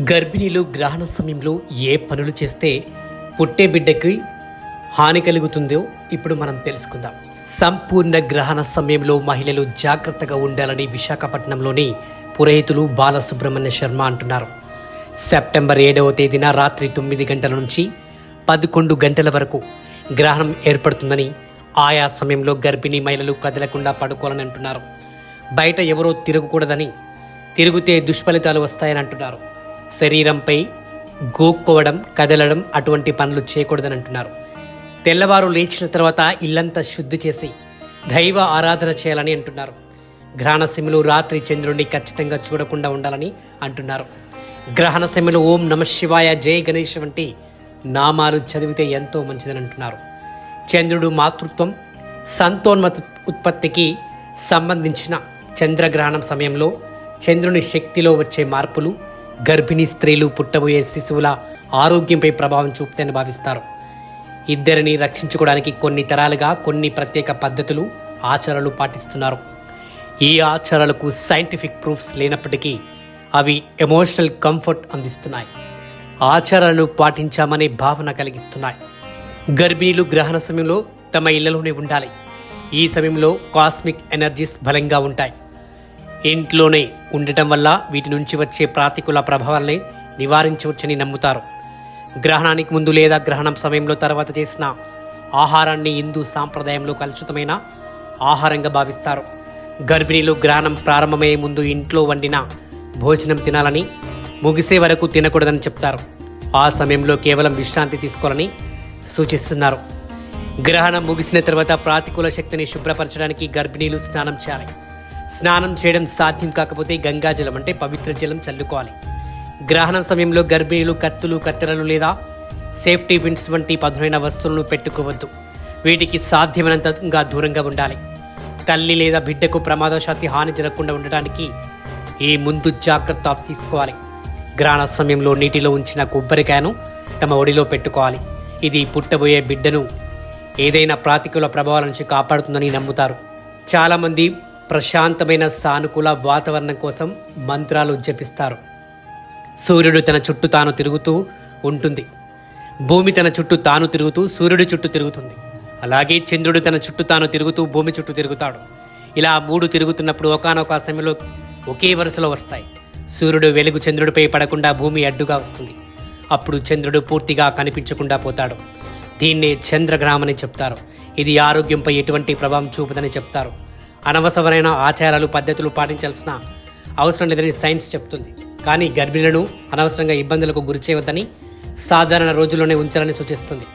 గర్భిణీలు గ్రహణ సమయంలో ఏ పనులు చేస్తే పుట్టే బిడ్డకి హాని కలుగుతుందో ఇప్పుడు మనం తెలుసుకుందాం. సంపూర్ణ గ్రహణ సమయంలో మహిళలు జాగ్రత్తగా ఉండాలని విశాఖపట్నంలోని పురోహితులు బాలసుబ్రహ్మణ్య శర్మ అంటున్నారు. సెప్టెంబర్ ఏడవ తేదీన రాత్రి తొమ్మిది గంటల నుంచి పదకొండు గంటల వరకు గ్రహణం ఏర్పడుతుందని ఆయా సమయంలో గర్భిణీ మహిళలు కదలకుండా పడుకోవాలని అంటున్నారు. బయట ఎవరో తిరగకూడదని తిరిగితే దుష్ఫలితాలు వస్తాయని అంటున్నారు. శరీరంపై గోక్కోవడం కదలడం అటువంటి పనులు చేయకూడదని అంటున్నారు తెల్లవారు లేచిన తర్వాత ఇల్లంతా శుద్ధి చేసి దైవ ఆరాధన చేయాలని అంటున్నారు. గ్రహణ రాత్రి చంద్రుడిని ఖచ్చితంగా చూడకుండా ఉండాలని అంటున్నారు. గ్రహణ ఓం నమ శివాయ జయ గణేష్ వంటి నామాలు చదివితే ఎంతో మంచిదని అంటున్నారు చంద్రుడు మాతృత్వం సంతోన్మత ఉత్పత్తికి సంబంధించిన చంద్రగ్రహణం సమయంలో చంద్రుని శక్తిలో వచ్చే మార్పులు గర్భిణీ స్త్రీలు పుట్టబోయే శిశువుల ఆరోగ్యంపై ప్రభావం చూపుతాయని భావిస్తారు. ఇద్దరిని రక్షించుకోవడానికి కొన్ని తరాలుగా కొన్ని ప్రత్యేక పద్ధతులు ఆచారాలు పాటిస్తున్నారు. ఈ ఆచారాలకు సైంటిఫిక్ ప్రూఫ్స్ లేనప్పటికీ అవి ఎమోషనల్ కంఫర్ట్ అందిస్తున్నాయి. ఆచారాలను పాటించామనే భావన కలిగిస్తున్నాయి. గర్భిణీలు గ్రహణ సమయంలో తమ ఇళ్ళలోనే ఉండాలి. ఈ సమయంలో కాస్మిక్ ఎనర్జీస్ బలంగా ఉంటాయి. ఇంట్లోనే ఉండటం వల్ల వీటి నుంచి వచ్చే ప్రాతికూల ప్రభావాల్ని నివారించవచ్చని నమ్ముతారు. గ్రహణానికి ముందు లేదా గ్రహణం సమయంలో తర్వాత చేసిన ఆహారాన్ని హిందూ సాంప్రదాయంలో కలుషితమైన ఆహారంగా భావిస్తారు. గర్భిణీలు గ్రహణం ప్రారంభమయ్యే ముందు ఇంట్లో వండిన భోజనం తినాలని ముగిసే వరకు తినకూడదని చెప్తారు. ఆ సమయంలో కేవలం విశ్రాంతి తీసుకోవాలని సూచిస్తున్నారు. గ్రహణం ముగిసిన తర్వాత ప్రాతికూల శక్తిని శుభ్రపరచడానికి గర్భిణీలు స్నానం చేయాలి. స్నానం చేయడం సాధ్యం కాకపోతే గంగాజలం అంటే పవిత్ర జలం చల్లుకోవాలి. గ్రహణం సమయంలో గర్భిణీలు కత్తులు కత్తెరలు లేదా సేఫ్టీ పిన్స్ వంటి పదునైన వస్తువులను పెట్టుకోవద్దు. వీటికి సాధ్యమైనంతగా దూరంగా ఉండాలి. తల్లి లేదా బిడ్డకు ప్రమాదశాతి హాని జరగకుండా ఉండటానికి ఈ ముందు జాగ్రత్త తీసుకోవాలి. గ్రహణ సమయంలో నీటిలో ఉంచిన కొబ్బరికాయను తమ ఒడిలో పెట్టుకోవాలి. ఇది పుట్టబోయే బిడ్డను ఏదైనా ప్రాతికూల ప్రభావాల నుంచి కాపాడుతుందని నమ్ముతారు. చాలామంది ప్రశాంతమైన సానుకూల వాతావరణం కోసం మంత్రాలు జపిస్తారు. సూర్యుడు తన చుట్టూ తాను తిరుగుతూ ఉంటుంది. భూమి తన చుట్టూ తాను తిరుగుతూ సూర్యుడి చుట్టూ తిరుగుతుంది. అలాగే చంద్రుడు తన చుట్టూ తాను తిరుగుతూ భూమి చుట్టూ తిరుగుతాడు. ఇలా మూడు తిరుగుతున్నప్పుడు ఒకనొక సమయంలో ఒకే వరుసలో వస్తాయి. సూర్యుడు వెలుగు చంద్రుడిపై పడకుండా భూమి అడ్డుగా వస్తుంది. అప్పుడు చంద్రుడు పూర్తిగా కనిపించకుండా పోతాడు. దీన్నే చంద్రగ్రహం అని చెప్తారు. ఇది ఆరోగ్యంపై ఎటువంటి ప్రభావం చూపదని చెప్తారు. అనవసరమైన ఆచారాలు పద్ధతులు పాటించాల్సిన అవసరం లేదని సైన్స్ చెప్తుంది. కానీ గర్భిణులను అనవసరంగా ఇబ్బందులకు గురి చేయవద్దని సాధారణ రోజుల్లోనే ఉంచాలని సూచిస్తుంది.